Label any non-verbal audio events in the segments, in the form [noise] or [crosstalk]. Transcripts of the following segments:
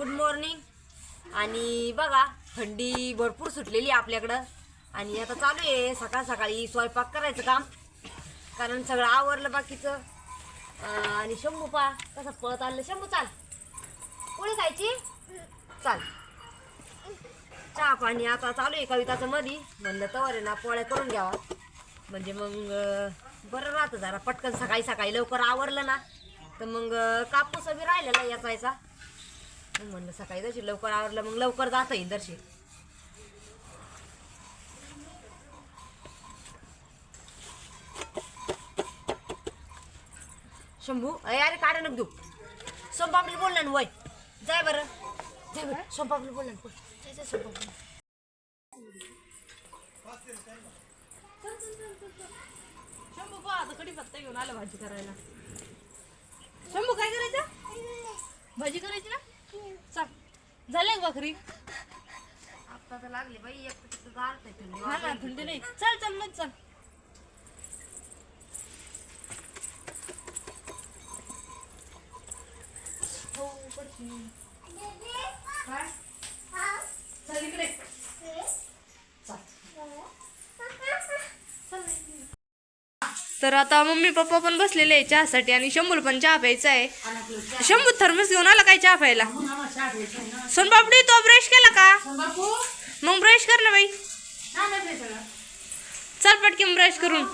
Good morning. आणि बघा थंडी भरपूर सुटलेली आहे आपल्याकडं. आणि आता चालू आहे सकाळ सकाळी स्वयंपाक करायचं काम. कारण सगळं आवरलं बाकीचं. आणि शंभू पा कसं पळत आलं शंभू चाल. पोळी खायची चाल. चहा पाणी आता चालू आहे कविताचं मधी. म्हणलं तवर आहे ना पोळ्या करून घ्यावा. म्हणजे मग बरं राहतं जरा. पटकन सकाळी सकाळी लवकर आवरलं ना तर मग कापूस बी राहिलेला याचायचा मग म्हणलं सकाळी जशी लवकर आवरलं मग लवकर जाता येईल दर्शी शंभू अरे काढा नको देऊ सोमपापडी बोलला ना वय. जाय बरं. जाय बरं. सोमपापडी बोलला ना जाय जाय सोमपापडी शंभू पहा आता कढीपत्ता घेऊन आला भाजी करायला? शंभू काय करायचं? भाजी करायची ना? चल. झाले का भाकरी आता तर लागले बाई एक तर तिथं गारत आहे थंडी हा ना थंडी नाही. चल चल मग चल. चल इकडे. तर आता मम्मी पप्पा पण बसलेले आहे चहासाठी आणि शंभूला पण चहा प्यायचा आहे. शंभू थर्मस घेऊन आला काय चहा प्यायला? सोनपापडी तो ब्रश केला का? मग ब्रश कर ना बाई. चल पटकन ब्रश करून.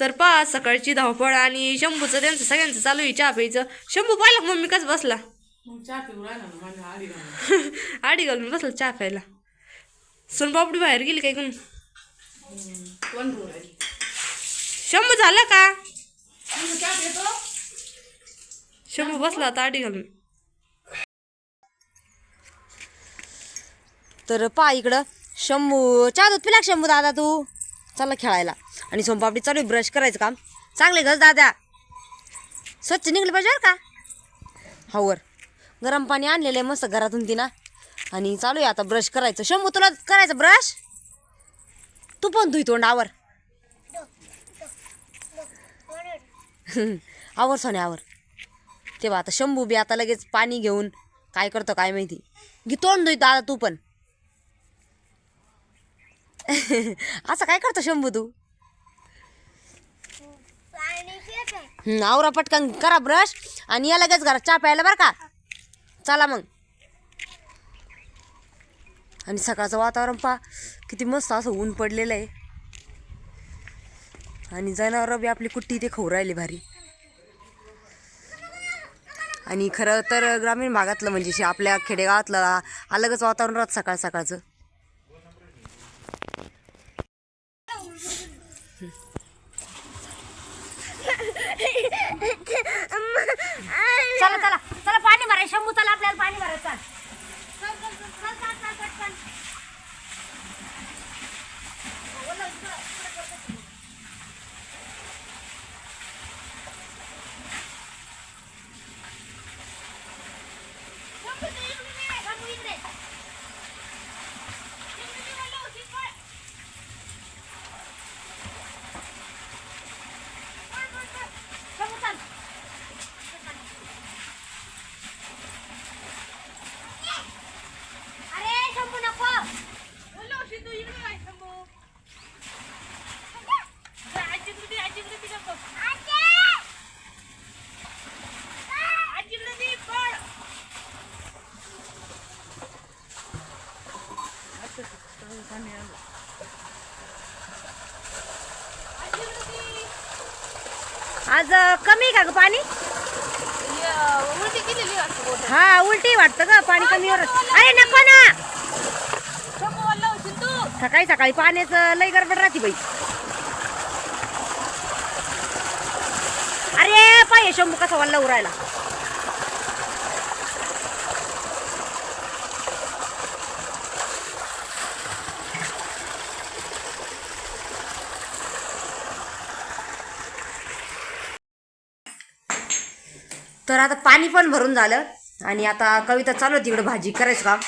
तर पहा सकाळची धावपळ आणि शंभूचं त्यांचं सगळ्यांचं चालू आहे चहा प्यायचं. शंभू पाहिलं मम्मी कसं बसला? [laughs] आडी घालून बसला चहा प्यायला. सोनपापडी बाहेर गेली काय कोण? शंभू झालं का? शंभू बसला आता आडी घालून. तर पा इकडं. शंभू चहा दूध पिला शंभू दादा तू? चला खेळायला. आणि सोमपापडी चालू आहे ब्रश करायचं काम. चांगले घस दादा स्वच्छ निघले पाहिजे बरं का? हावर गरम पाणी आणलेलं आहे मस्त घरातून तिना. आणि चालू आहे आता ब्रश करायचं. शंभू तुला करायचं ब्रश तू पण धुई तोंड आवर. [laughs] आवर सोने आवर. तेव्हा आता शंभू बी आता लगेच पाणी घेऊन काय करतो काय माहिती. घे तोंड धुई दादा तू पण. [laughs] असं काय करतो शंभू तू? आवरा पटकन करा ब्रश आणि या लगेच घरात चहा प्यायला बरं का? चला मग. आणि सकाळचं वातावरण पहा किती मस्त असं ऊन पडलेलं आहे. आणि जनावरं बी आपली कुट्टी ते खाऊ राहिली भारी. आणि खरं तर ग्रामीण भागातलं म्हणजे शे- आपल्या खेडेगावातलं अलगच वातावरण राहत सकाळ सकाळचं चला चला चला पाणी भराय शंभू चला आपल्याला पाणी भरायचं चल. अरे शंभू नको आज कमी का ग पाणी? उलटी केलेली. हा उलटी वाटतं का पाणी कमी वर अरे नको ना! सकाळी सकाळी पाण्याचं लई गडबड राहते बाई. अरे पाय शंभू कसा वल्ला उरायला तर आता पाणी पण भरून झालं. आणि आता कविता चालू होती इकडे भाजी करायचं काम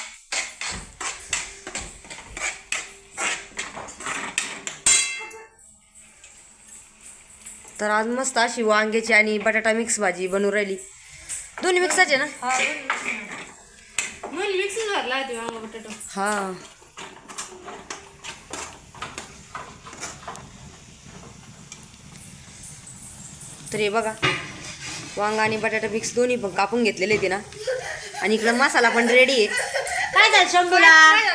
तर आज मस्त अशी वांग्याची आणि बटाटा मिक्स भाजी बनवून राहिली. दोन्ही मिक्साचे ना? आहे. हा. तर हे बघा. वांगा आणि बटाटा मिक्स दोन्ही पण कापून घेतलेले ते ना. आणि इकडं मसाला पण रेडी आहे. काय झालं शंभूला? काय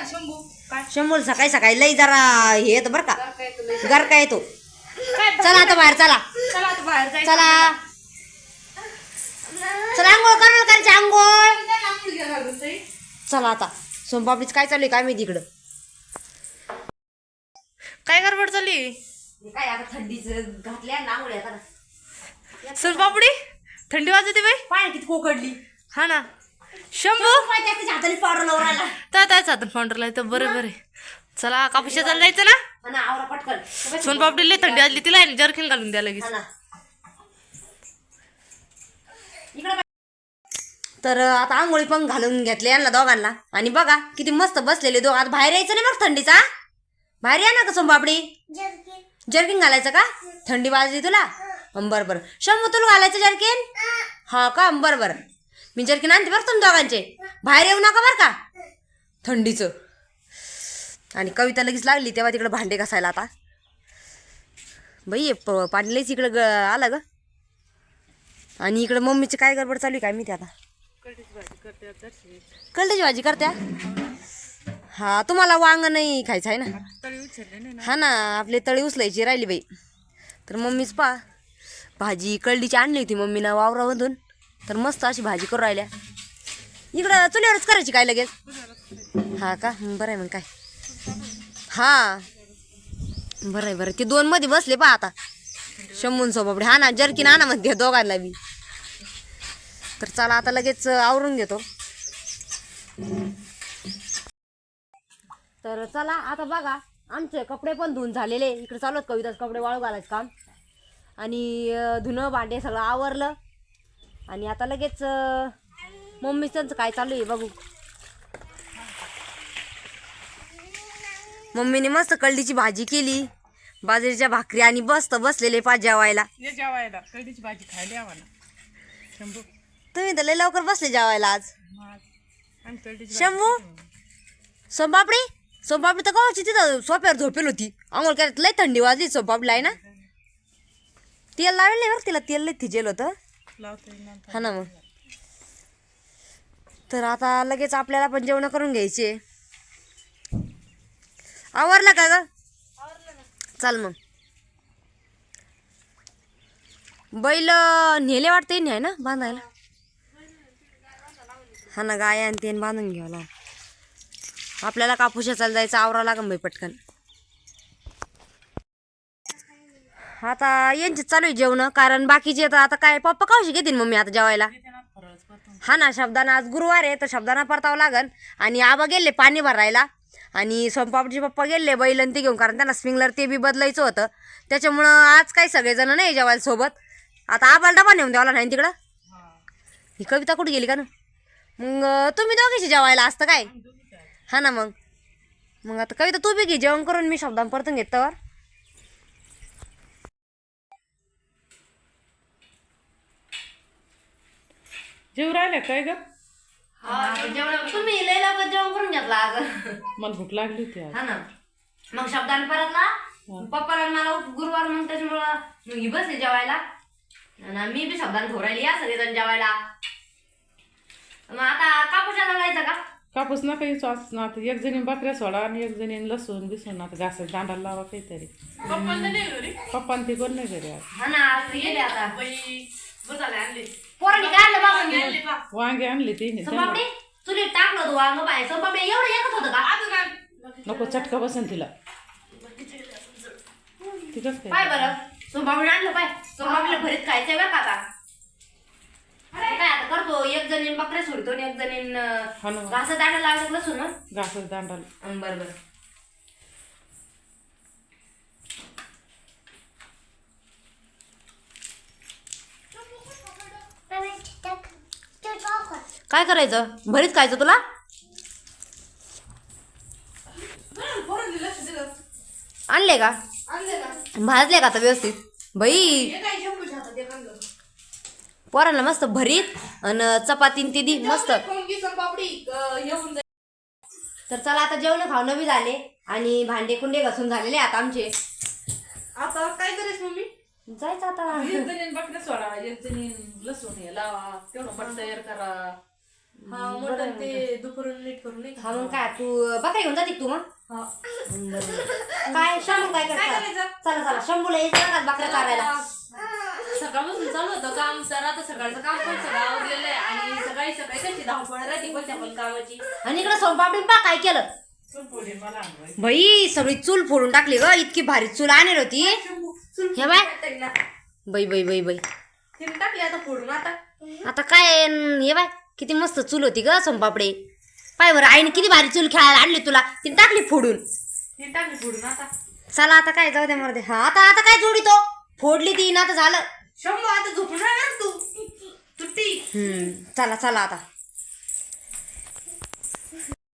काय? शंभूला सकाळी सकाळी लई जरा हे येतं बरं का. काय घर का येतो. काय? चला आता बाहेर चला. चला आता बाहेर जायचं चला. चला आंघोळ करणार करायची आंघोळ. ताई. चला आता. सोनपापडीच काय चालू आहे? काय माहिती इकडं? काय गडबड चालली काय आता थंडीच घातल्या ना आंघोळ आता ना सोनपापडी? थंडी वाजते बाई. पाय किती कोकडली. हा ना. शंभू. पाय त्याच्या हाताने पावडर तर त्याच हातात तर बरं बरं. चला कापूसच्या चालला जायचं ना? हा ना आवरा पटकन. सोनपापडीला थंडी वाजली तिला आहे ना जर्किन घालून द्या लगेच. हा ना. इकडं पाय. तर आता आंघोळी पण घालून घेतले यांना दोघांना. आणि बघा किती मस्त बसलेले दोघ. आता बाहेर यायचं नाही बरं थंडीचा? बाहेर या ना का सोनपापडी जर्किन घालायचं का? थंडी वाजली तुला? बरं बरं. शंभू तुला घालायचं जर्किन? हा का? बरं बरं. मी जर्किन आणते बरं तुम्ही दोघांचे. बाहेर येऊ नका बरं का? थंडीचं. आणि कविता लगेच लागली तेव्हा तिकडे भांडे घासायला आता. बाई पाणी लईच इकडं ग आलं ग. आणि इकडं मम्मीची काय गडबड चालू आहे काय मी ते आता? कळल्याची भाजी करत्या हा तुम्हाला वांग नाही खायचं आहे ना? हा ना आपले तळी उचलायची राहिली बाई. तर मम्मीच पा भाजी कळडीची आणली होती मम्मीनं वावरामधून. तर मस्त अशी भाजी करून राहिल्या. इकडं चुलीवरच करायची काय लगेच? हा का? बरं आहे मग काय. हा. बरं आहे बरं ते दोन मध्ये बसले पा आता. शंभून सोबापडे. हा ना जर्किन आणा म्हणते दोघांना बी. तर चला आता लगेच आवरून घेतो. तर चला आता बघा आमचे कपडे पण धुवून झालेले. इकडे चालू आहेत कविताच कपडे वाळू घालायचं काम. आणि धुणं भांडे सगळं आवरलं. आणि आता लगेच अं, मम्मीचं काय चालू आहे बघू. मम्मीने मस्त कळडीची भाजी केली. बाजरीच्या भाकरी आणि बसत बसलेले पाच जेवायला. ये जेवायला. भाजी खायला शंभू. तुम्ही तर लय लवकर बसले जेवायला आज. शंभू? सोमपापडी सोमपापडी तर कवाची तिथं सोप्यावर झोपेल होती. आंघोळ करत लय थंडी वाजली सोमपापडीला आहे ना? तेल लावेल नाही बरं तिला तेल लय थिजेल होतं. लावता. हा ना मग. तर आता लगेच आपल्याला पण जेवण करून घ्यायचे. आवरला का ग? चाल मग. बैल नेले वाटते नाही ना बांधायला? हा ना गाय आणि बांधून घ्यावं आपल्याला कापूस चाल जायचं आवरा लागन बाई पटकन. आता यांचे चालू आहे जेवण कारण बाकीचे तर आता काय पप्पा कावशी घेतील मम्मी आता जेवायला? हा ना शब्दाना आज गुरुवार आहे तर शब्दाना परतावं लागन. आणि आबा गेले पाणी भरायला. आणि सोमपापचे पप्पा गेले बैल ते घेऊन कारण त्यांना स्प्रिंगलर ते बी बदलायचं होतं. त्याच्यामुळं आज काही सगळेजण नाही जेवायला सोबत. आता आबाला डबा नेऊन द्यावा नाही तिकडं? ही कविता कुठे गेली का ना? मग तुम्ही दोघीशी जेवायला असतं काय? हा ना मग. मग आता कविता तू बी घे जेवण करून मी शब्दान परतून घेतल्यावर जेव राहिल्या काय ग? जेवण तुम्ही लय लवकर जेवण करून घेतला आज. मला भूक लागली होती आज. हा ना. मग शब्दाने परतला पप्पाला आणि मला गुरुवार मग त्याच्यामुळं मग ही बसली जेवायला. आणि मी बी शब्दाने घोरायली या सगळेजण जेवायला. मग आता कापूसाला लायचा का? कापूस नका येतो आज ना आता एक जणी बकऱ्या सोडा आणि एक जणी लसूण बिसून आता घासात दांडाला लावा काहीतरी. पप्पा आणि ते कोण नाही घरी आज. हा ना आज गेले आता. पोरांनी काय आणलं. बाबा घेऊन? वांगे आणले तिने सोमपापडी चुलीत टाकलं होतं वांग बाय सोमपापडी एवढं एकच होतं का? नको चटका बसन तिला. तिथंच काय? पाय बरं. सोमपापडी आणलं पाय. सोमपापडीला भरीत खायचंय बरं का आता? काय आता करतो? एक जणीन बकऱ्या सोडतो आणि एक जणीन हा ना. घासा दांडा लावायचं लसूण हं? घासात दांडाला हं, बरं बरं. काय करायचं? भरीत खायचं तुला? आणले का? भाजले का आता व्यवस्थित? बाई. पोरांना मस्त भरीत आणि चपातीन ते दी मस्त. तर चला आता जेवण खावणं बी झाले आणि भांडे कुंडे घासून झालेले आता आमचे. आता काय करायचं मम्मी? जायचं आता. सोडा लसूण हे लावा तेवढं तयार करा. हा मटण ते दुपारून नीट करून नाही हा मग काय तू बकरी घेऊन जाते का तू मग हा. बरं. काय शंभू काय काय करता करायचं? चला चला शंभूला यायचं ना बकऱ्या चारायला. सकाळपासून चालू होतं काम तर आता सकाळचं काम पण सगळं आवरलेलं आहे आणि सकाळी सकाळी कशी धावपळ राहते कोणत्या पण कामाची. आणि इकडे सोनपापडी पा काय केलं. बाई सगळी चूल फोडून टाकली ग इतकी भारी चूल आणेल होती. हे बाय. बाई बाई बाई बाई. तिने टाकली आता फोडून आता. आता काय हे बाय. किती मस्त चूल होती ग सोनपापडे. पाय बरं आईने किती भारी चूल खेळायला आणली तुला. तिने टाकली फोडून. टाकली फोडून आता. चला आता काय जाऊ दे मरदे हा आता आता काय जोडी तो फोडली ती ना आता झालं. शंभू आता झोपून राहणार तू? [laughs] सुट्टी. हम्म चला चला आता.